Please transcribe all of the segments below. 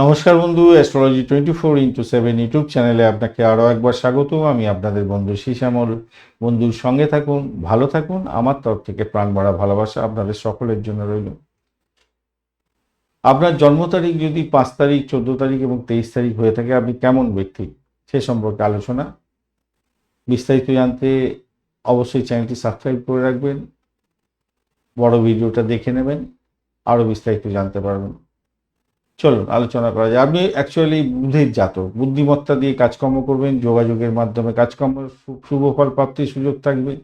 নমস্কার বন্ধু astrology twenty four into seven YouTube চ্যানেলে আপনাকে আরও একবার স্বাগত। আমি আপনাদের বন্ধু শ্যামল বন্ধুর সঙ্গে থাকুন, ভালো থাকুন। আমার তরফ থেকে প্রাণ ভরা ভালোবাসা আপনাদের সকলের জন্য রইল। আপনার জন্ম তারিখ যদি পাঁচ তারিখ, চোদ্দ তারিখ এবং তেইশ তারিখ হয়ে থাকে, আপনি কেমন ব্যক্তি? সে সম্পর্কে আলোচনা। বিস্তারিত জানতে অবশ্যই চ্যানেলটি সাবস্ক্রাইব করে রাখবেন। বড় ভিডিওটা দেখে নেবেন। আরও বিস্তারিত জানতে পারবেন। চলুন, আলোচনা করা যায়। আপনি অ্যাকচুয়ালি বুদ্ধির জাতক। বুদ্ধিমত্তা দিয়ে কাজকর্ম করবেন, যোগাযোগের মাধ্যমে কাজকর্ম শুভ ফল প্রাপ্তির সুযোগ থাকবে।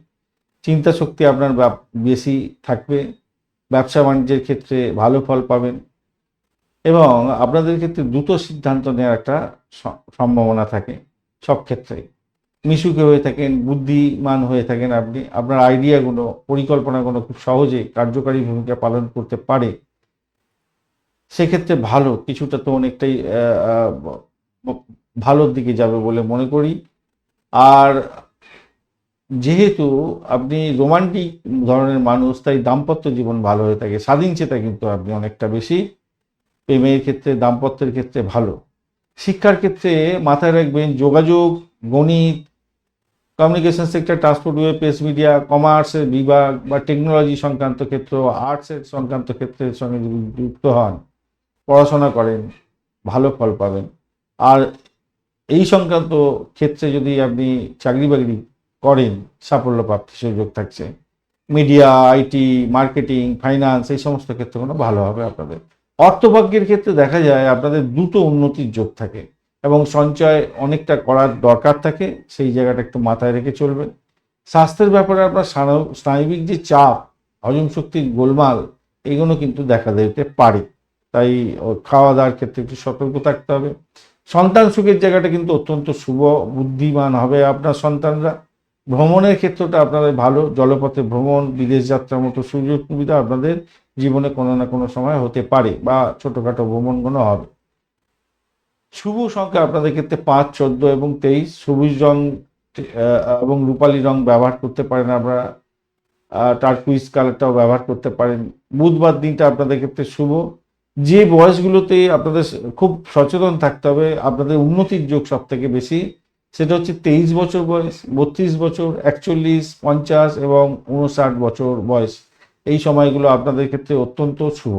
চিন্তা শক্তি আপনার বেশি থাকবে। ব্যবসা বাণিজ্যের ক্ষেত্রে ভালো ফল পাবেন। এবং আপনাদের ক্ষেত্রে দ্রুত সিদ্ধান্ত নেওয়ার একটা সম্ভাবনা থাকে সব ক্ষেত্রে। মিশুকে হয়ে থাকেন, বুদ্ধিমান হয়ে থাকেন আপনি। আপনার আইডিয়াগুলো পরিকল্পনাগুলো খুব সহজে কার্যকারী ভূমিকা পালন করতে পারে। সেক্ষেত্রে ভালো, কিছুটা তো অনেকটাই ভালোর দিকে যাবে বলে মনে করি। আর যেহেতু আপনি রোমান্টিক ধরনের মানুষ, তাই দাম্পত্য জীবন ভালো হয়ে থাকে। স্বাধীন চেতা কিন্তু আপনি অনেকটা বেশি। প্রেমের ক্ষেত্রে, দাম্পত্যের ক্ষেত্রে ভালো। শিক্ষার ক্ষেত্রে মাথায় রাখবেন, যোগাযোগ, গণিত communication sector transport way press media কমার্সের বিভাগ বা টেকনোলজি সংক্রান্ত ক্ষেত্র আর্টসের সংক্রান্ত ক্ষেত্রের সঙ্গে যুক্ত হন। পড়াশোনা করেন, ভালো ফল পাবেন। আর এই সংক্রান্ত ক্ষেত্রে যদি আপনি চাকরি বাকরি করেন, সাফল্য প্রাপ্তির সুযোগ থাকছে। মিডিয়া আইটি মার্কেটিং, ফাইন্যান্স, এই সমস্ত ক্ষেত্রগুলো ভালো হবে আপনাদের। অর্থভাগ্যের ক্ষেত্রে দেখা যায় আপনাদের দ্রুত উন্নতির যোগ থাকে এবং সঞ্চয় অনেকটা করার দরকার থাকে, সেই জায়গাটা একটু মাথায় রেখে চলবেন। স্বাস্থ্যের ব্যাপারে আপনার স্নায়ু- স্নায়বিক যে চাপ, হজম শক্তির গোলমাল, এগুলো কিন্তু দেখা দিতে পারে। তাই খাওয়া দাওয়ার ক্ষেত্রে একটু সতর্ক থাকতে হবে। সন্তান সুখের জায়গাটা কিন্তু অত্যন্ত শুভ, বুদ্ধিমান হবে আপনার সন্তানরা। ভ্রমণের ক্ষেত্রটা আপনাদের ভালো, জলপথে ভ্রমণ, বিদেশ যাত্রার মতো সুযোগ সুবিধা আপনাদের জীবনে কোনো না কোনো সময় হতে পারে বা ছোটোখাটো ভ্রমণগুলো হবে। শুভ সংখ্যা আপনাদের ক্ষেত্রে পাঁচ, চোদ্দ এবং তেইশ। সবুজ রং এবং রূপালী রং ব্যবহার করতে পারেন আপনারা। টার্কুইজ কালারটাও ব্যবহার করতে পারেন। বুধবার দিনটা আপনাদের ক্ষেত্রে শুভ। যে বয়সগুলোতে আপনাদের খুব সচেতন থাকতে হবে, আপনাদের উন্নতির যোগ সব থেকে বেশি, সেটা হচ্ছে তেইশ বছর বয়স, বত্রিশ বছর, একচল্লিশ, পঞ্চাশ এবং উনষাট বছর বয়স। এই সময়গুলো আপনাদের ক্ষেত্রে অত্যন্ত শুভ।